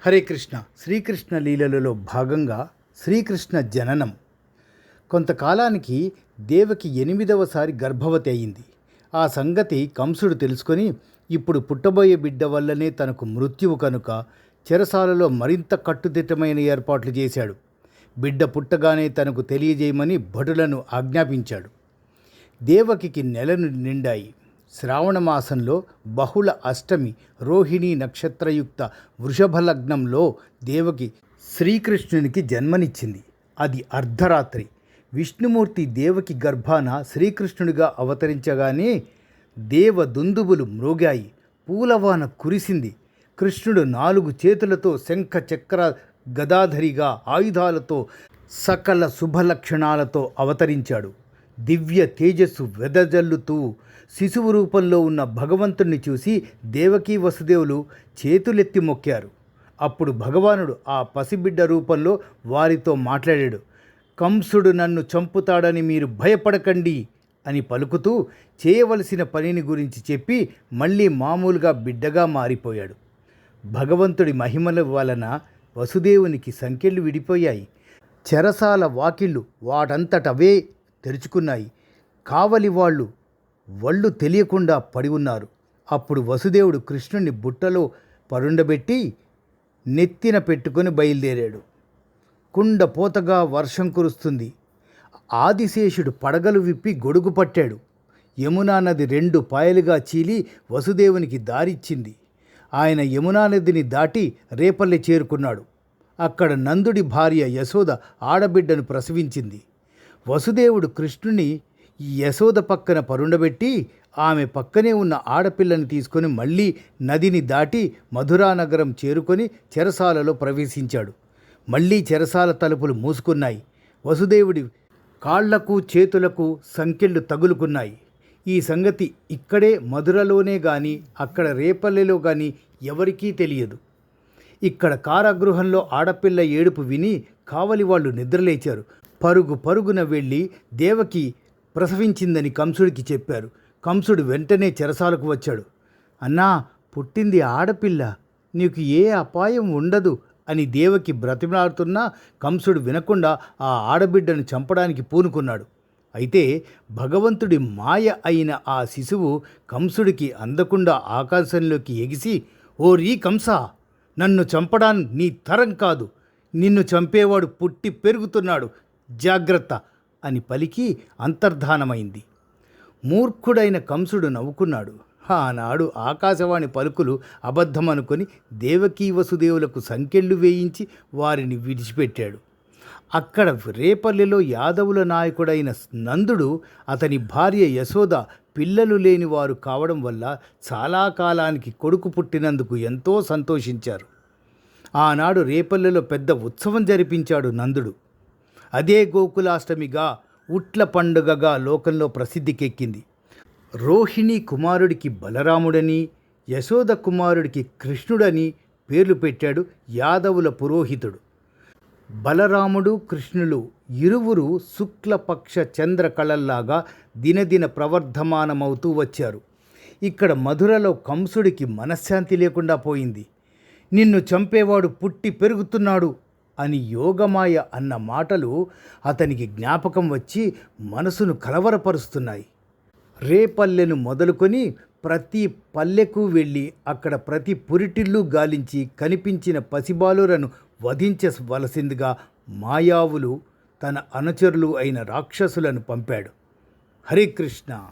హరే కృష్ణ. శ్రీకృష్ణ లీలలలో భాగంగా శ్రీకృష్ణ జననం. కొంతకాలానికి దేవకి ఎనిమిదవసారి గర్భవతి అయింది. ఆ సంగతి కంసుడు తెలుసుకొని ఇప్పుడు పుట్టబోయే బిడ్డ వల్లనే తనకు మృత్యువు కనుక చెరసాలలో మరింత కట్టుదిట్టమైన ఏర్పాట్లు చేశాడు. బిడ్డ పుట్టగానే తనకు తెలియజేయమని భటులను ఆజ్ఞాపించాడు. దేవకికి నెలలు నిండాయి. శ్రావణ మాసంలో బహుళ అష్టమి రోహిణీ నక్షత్రయుక్త వృషభ లగ్నంలో దేవకి శ్రీకృష్ణునికి జన్మనిచ్చింది. అది అర్ధరాత్రి. విష్ణుమూర్తి దేవకి గర్భాన శ్రీకృష్ణుడిగా అవతరించగానే దేవ దుందుబులు మ్రోగాయి. పూలవాన కురిసింది. కృష్ణుడు నాలుగు చేతులతో శంఖ చక్ర గదాధరిగా ఆయుధాలతో సకల శుభలక్షణాలతో అవతరించాడు. దివ్య తేజస్సు వెదజల్లుతూ శిశువు రూపంలో ఉన్న భగవంతుణ్ణి చూసి దేవకీ వసుదేవులు చేతులెత్తి మొక్కారు. అప్పుడు భగవానుడు ఆ పసిబిడ్డ రూపంలో వారితో మాట్లాడాడు. కంసుడు నన్ను చంపుతాడని మీరు భయపడకండి అని పలుకుతూ చేయవలసిన పనిని గురించి చెప్పి మళ్ళీ మామూలుగా బిడ్డగా మారిపోయాడు. భగవంతుడి మహిమల వలన వసుదేవునికి సంఖ్యలు విడిపోయాయి. చెరసాల వాకిళ్ళు వాటంతటవే తెరుచుకున్నాయి. కావలి వాళ్ళు వళ్ళు తెలియకుండా పడి ఉన్నారు. అప్పుడు వసుదేవుడు కృష్ణుని బుట్టలో పరుండబెట్టి నెత్తిన పెట్టుకొని బయలుదేరాడు. కుండ పోతగా వర్షం కురుస్తుంది. ఆదిశేషుడు పడగలు విప్పి గొడుగు పట్టాడు. యమునా నది రెండు పాయలుగా చీలి వసుదేవునికి దారిచ్చింది. ఆయన యమునా నదిని దాటి రేపల్లె చేరుకున్నాడు. అక్కడ నందుడి భార్య యశోద ఆడబిడ్డను ప్రసవించింది. వసుదేవుడు కృష్ణుని ఈ యశోద పక్కన పరుండబెట్టి ఆమె పక్కనే ఉన్న ఆడపిల్లని తీసుకొని మళ్ళీ నదిని దాటి మధురానగరం చేరుకొని చెరసాలలో ప్రవేశించాడు. మళ్ళీ చెరసాల తలుపులు మూసుకున్నాయి. వసుదేవుడి కాళ్ళకు చేతులకు సంకెళ్ళు తగులుకున్నాయి. ఈ సంగతి ఇక్కడే మధురలోనే కానీ అక్కడ రేపల్లెలో కానీ ఎవరికీ తెలియదు. ఇక్కడ కారాగృహంలో ఆడపిల్ల ఏడుపు విని కావలి వాళ్ళు నిద్రలేచారు. పరుగు పరుగున వెళ్ళి దేవకి ప్రసవించిందని కంసుడికి చెప్పారు. కంసుడు వెంటనే చెరసాలకు వచ్చాడు. అన్నా పుట్టింది ఆడపిల్ల. నీకు ఏ అపాయం ఉండదు అని దేవకి బ్రతిమలాడుతున్నా కంసుడు వినకుండా ఆ ఆడబిడ్డను చంపడానికి పూనుకున్నాడు. అయితే భగవంతుడి మాయ అయిన ఆ శిశువు కంసుడికి అందకుండా ఆకాశంలోకి ఎగిసి ఓ రీ కంస నన్ను చంపడాన్ నీ తరం కాదు. నిన్ను చంపేవాడు పుట్టి పెరుగుతున్నాడు. జాగ్రత్త అని పలికి అంతర్ధానమైంది. మూర్ఖుడైన కంసుడు నవ్వుకున్నాడు. ఆనాడు ఆకాశవాణి పలుకులు అబద్ధమనుకొని దేవకీ వసుదేవులకు సంకెళ్ళు వేయించి వారిని విడిచిపెట్టాడు. అక్కడ రేపల్లెలో యాదవుల నాయకుడైన నందుడు అతని భార్య యశోద పిల్లలు లేని వారు కావడం వల్ల చాలా కాలానికి కొడుకు పుట్టినందుకు ఎంతో సంతోషించారు. ఆనాడు రేపల్లెలో పెద్ద ఉత్సవం జరిపించాడు నందుడు. అదే గోకులాష్టమిగా ఉట్ల పండుగగా లోకంలో ప్రసిద్ధికెక్కింది. రోహిణి కుమారుడికి బలరాముడని యశోద కుమారుడికి కృష్ణుడని పేర్లు పెట్టాడు యాదవుల పురోహితుడు. బలరాముడు కృష్ణులు ఇరువురు శుక్లపక్ష చంద్ర కళల్లాగా దినదిన ప్రవర్ధమానమవుతూ వచ్చారు. ఇక్కడ మధురలో కంసుడికి మనశ్శాంతి లేకుండా పోయింది. నిన్ను చంపేవాడు పుట్టి పెరుగుతున్నాడు. అని యోగమాయ అన్న మాటలు అతనికి జ్ఞాపకం వచ్చి మనసును కలవరపరుస్తున్నాయి. రేపల్లెను మొదలుకొని ప్రతి పల్లెకు వెళ్ళి అక్కడ ప్రతి పురిటిల్లు గాలించి కనిపించిన పసిబాలురను వధించవలసిందిగా మాయావులు తన అనుచరులు అయిన రాక్షసులను పంపాడు. హరికృష్ణ